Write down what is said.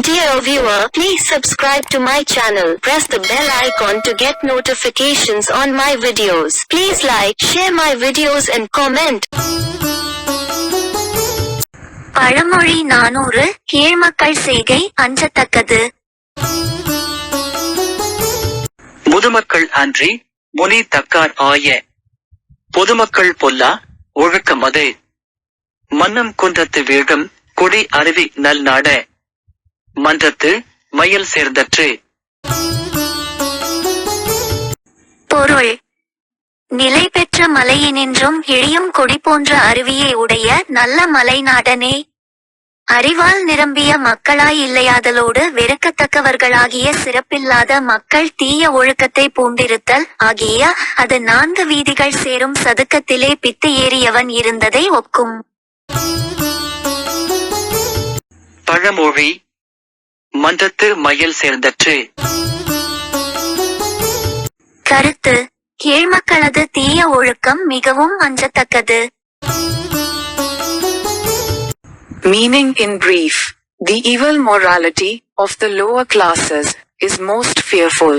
Dear viewer, please subscribe to my channel. Press the bell icon to get notifications on my videos. Please like, share my videos and comment. பழமொழி நானூறு கீழ்மக்கள் செய்கை அஞ்சத்தக்கது முதுமக்கள் அன்றி முனி தக்கார் ஆய பொதுமக்கள் பொல்லா ஒழுக்கம் அது மன்னம் குன்றத்து வீழும் குடி அருவி நல் நாட மன்றத்து மயல் சேர்ந்தற்று. பொருள் நிலை பெற்ற மலையினின்றும் இழியும் கொடி போன்ற அருவியை உடைய நல்ல மலைநாடனே அறிவால் நிரம்பிய மக்களாய் இல்லையாதலோடு வெறுக்கத்தக்கவர்களாகிய சிறப்பில்லாத மக்கள் தீய ஒழுக்கத்தை பூண்டிருத்தல் ஆகிய அது நான்கு வீதிகள் சேரும் சதுக்கத்திலே பித்து ஏறியவன் இருந்ததை ஒக்கும் பழமொழி மன்றத்து மயல் சேர்ந்தற்று கருத்து கீழ்மக்களது தீய ஒழுக்கம் மிகவும் அஞ்சத்தக்கது Meaning in brief, the evil morality of the lower classes is most fearful.